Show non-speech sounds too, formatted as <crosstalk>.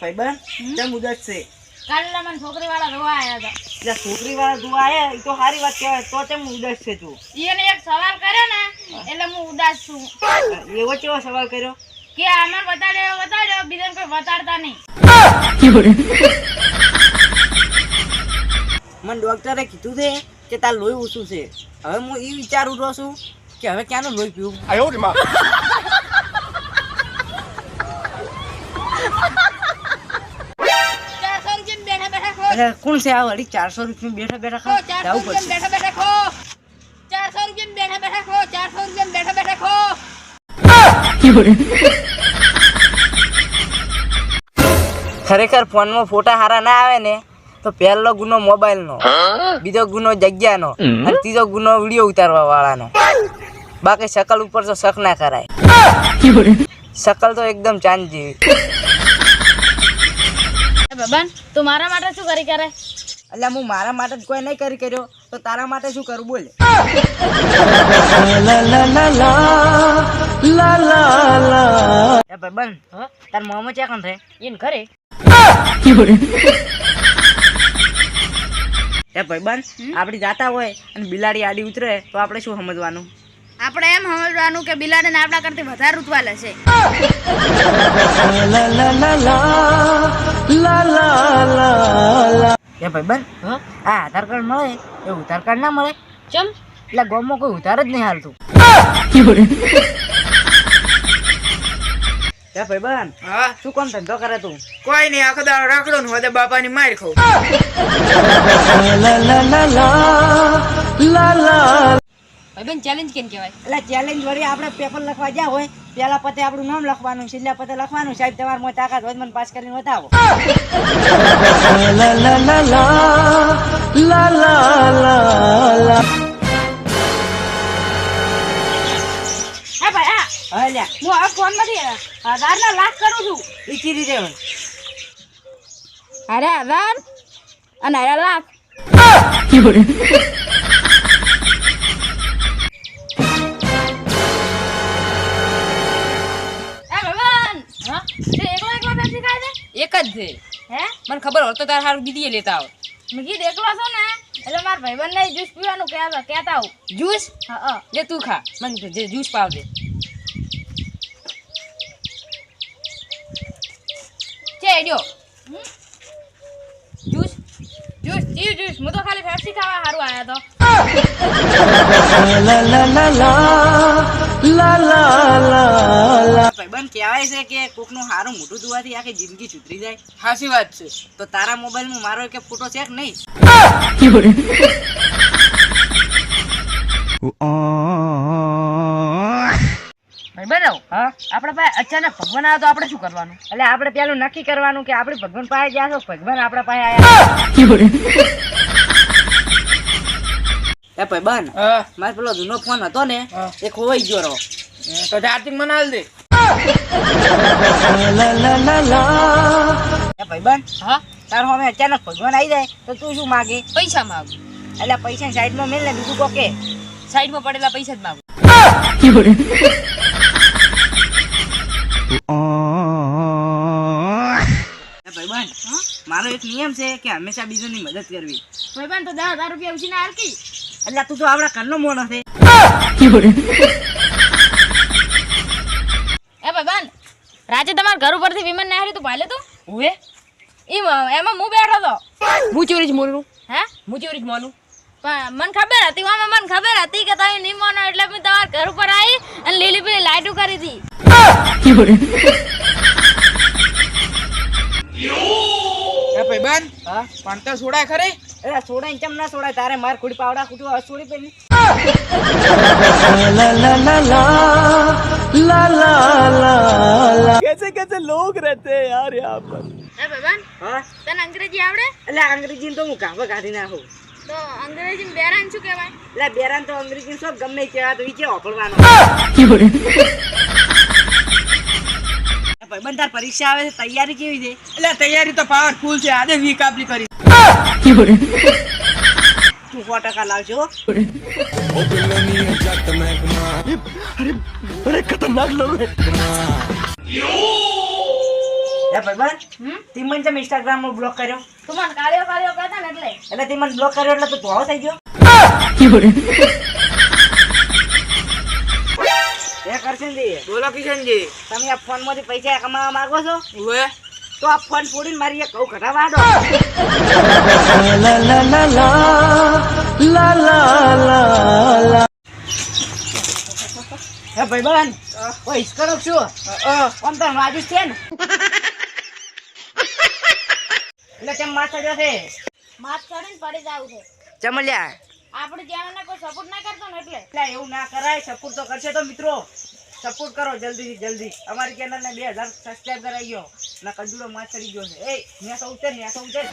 ભાઈબંધ કેમ ઉદાસ છે? કાલે મને છોકરી વાળા જોવા આવ્યા હતા. એટલે છોકરી વાળા તું આયા એ તો સારી વાત કહેવાય તો કેમ ઉદાસ છે તું? એને એક સવાલ કર્યો ને એટલે હું ઉદાસ છું. એવો કેવો સવાલ કર્યો? કે આમાં બતાડ્યો બતાડ્યો બીજાને કોઈ બતાડતા નહીં. મને ડોક્ટરે કીધું છે કે તાર લોહી ઓછું છે. હવે હું એ વિચારું રહ્યો છું કે હવે ક્યાંનું લોહી પીવું? અરે કોણ છે આ વળી? ચારસો રૂપિયા બેઠા બેઠા ખા ચારસો જવું પડશે. બેઠા બેઠા ખો ચારસો રૂપિયા બેઠા બેઠા ખો ચારસો રૂપિયા બેઠા બેઠા ખો ખરેખર ફોનમાં ફોટા હારા ના આવે ને તો પહેલો ગુનો મોબાઈલનો બીજો ગુનો જગ્યાનો અને ત્રીજો ગુનો વીડિયો ઉતારવા વાળાનો બાકી શકલ ઉપર તો શક ના કરાય. શકલ તો એકદમ ચાંદ જેવી બબન. તું મારા માટે શું કરી કરે? એટલે હું મારા માટે જ કોઈ નહીં કરી કર્યો તો તારા માટે શું કરું બોલે. એ ભાઈબંધ તાર મોમો ચેક રે એને ઘરે. એ ભાઈબંધ આપડી જાતા હોય અને બિલાડી આડી ઉતરે તો આપણે શું સમજવાનું? આપણે એમ સમજવાનું કે બિલાડીને આપણા કરતી વધારે રૂતવાલે છે. એ ભાઈબંધ આ આધાર કાર્ડ મળે? એ ઉધાર કાર્ડ ના મળે? ચમ? એટલે ગામમાં કોઈ ઉધાર જ નહીં હાલતું. એ ભાઈબંધ હા? શું કોણ ધંધો કરે તું? કોઈ નહીં આખો દાડો રાખડો ને હોદે બાપાની માર ખાવ <laughs> ભાઈબંધ ચેલેન્જ કેમ કહેવાય? એટલે ચેલેન્જ વળી આપણે પેપર લખવા જ્યાં હોય પેલા પતે આપણું નામ લખવાનું છેલ્લા પતે લખવાનું. સાહેબ તમારે મોં તાકાત હોય મને પાસ કરીને બતાવો હા ભાઈ હા. હા લ્યા. હું હવે ફોનમાંથી હજારના લાખ કરું છું. ઈચી રીતે અરે હજાર અને અરે લાખ <laughs> મને ખબર હોય તો તારે સારું બીજી લેતા આવો. મેં કીધું એકલો છો ને એટલે મારા ભાઈબંધને જ્યુસ પીવાનું કહેતા કહેતા આવું. જ્યુસ હા હા. જે તું ખા. મને જે જ્યુસ પાવજે છે જો જ્યુસ જ્યુસ જી જ્યુસ હું તો ખાલી પેપ્સી ખાવા સારું આવ્યા તો. <laughs> ભાઈબંધ કહેવાય છે કે કોકનું સારું મોઢું ધોવાથી આખી જિંદગી સુધરી જાય. હાસી વાત છે. તો તારા મોબાઈલમાં મારો એક ફોટો છે કે નહીં? ભાઈ બનાવ હા? આપણા પાસે અચાનક ભગવાન આવે તો આપણે શું કરવાનું? એટલે આપણે પેલું નક્કી કરવાનું કે આપણે ભગવાન પાસે ગયા છો ભગવાન આપણા પાસે આયા <laughs> એ ભાઈબંધ હા. મારે પેલો જૂનો ફોન હતો ને. એ ખોવાઈ ગયો રહો. તો ચાર્જિંગ મને હાલ દે. ભાઈબંધ હા? તારો અમે અચાનક ભગવાન આવી જાય તો તું શું માગે? પૈસા માગ. એટલે પૈસા સાઈડમાં મેલ ને બીજું કોકે? સાઈડમાં પડેલા પૈસા જ માગું. ભાઈબંધ મારો એક નિયમ છે કે હંમેશા બીજોની મદદ કરવી. ભાઈબંધ તો દસ હજાર રૂપિયા ઉછીને હાલકી. એટલે તું તો આપણા ઘરનો મોણો છે એ ભાઈબંધ રાજે તમારા ઘર ઉપરથી વિમાન ના હારી તો ભાલે તું. ઉવે? ઈ એમાં હું બેઠો તો. હું ચોરી જ મોનું હે? હું ચોરી જ મોનું? પણ મને ખબર હતી આમાં મને ખબર હતી કે તમે નહીં માનો એટલે મેં તમારા ઘર ઉપર આવી અને લીલી પીલી લાઈટો કરી હતી ભાઈબંધ હા? પણ તો છોડાય ખરી. ના તારે માર ખુડી પાવડા <laughs> ખૂટવા હવે છોડી પેલી હે ભાઈબંધ હા તને અંગ્રેજી આવડે એટલે અંગ્રેજી તો હું કાઢવા કાઢી નાખું તો અંગ્રેજી બેરાન શું કહેવાય એટલે બેરાન તો અંગ્રેજી શું ગમે કેવા તો વિચે વાપરવાનો ભાઈબંધ તાર પરીક્ષા આવે છે તૈયારી કેવી છે એટલે તૈયારી તો પાવરફુલ છે આજે વીક આપલી કરી સો ટકા લાવજો અરે ખતરનાક ઇન્સ્ટાગ્રામમાં બ્લોક કર્યો. તું મને કાળિયો કાળિયો ને એટલે. એટલે તી મને બ્લોક કર્યો એટલે તું ધોળો થઈ ગયો. એ કરશનજી બોલો કિશનજી. તમે આ ફોનમાંથી પૈસા કમાવા માંગો છો? ઓવે. તો આ ફોન ફોડીને મારી એક કહું કઢાવા દો. <laughs> હે ભાઈબંધ ઓય ઈસ્કરો છું? આમ તો રાજુ છે ને. એટલે તેમ માથા જશે? માથ ચડીને પડી જાવ છે. ચમલ્યા. આપણે ચેનલને કોઈ સપોર્ટ ના કરતો ને એટલે. એટલે એવું ના કરાય સપોર્ટ તો કરશે તો મિત્રો. સપોર્ટ કરો જલ્દી જલ્દી. અમારી ચેનલ ને બે હજાર સબસ્ક્રાઈબ કરાઈ ગયો. ના કંડુલો માથ ચડી ગયો છે. એ ન્યા સૌ ઉતર ન્યા સૌ ઉતર.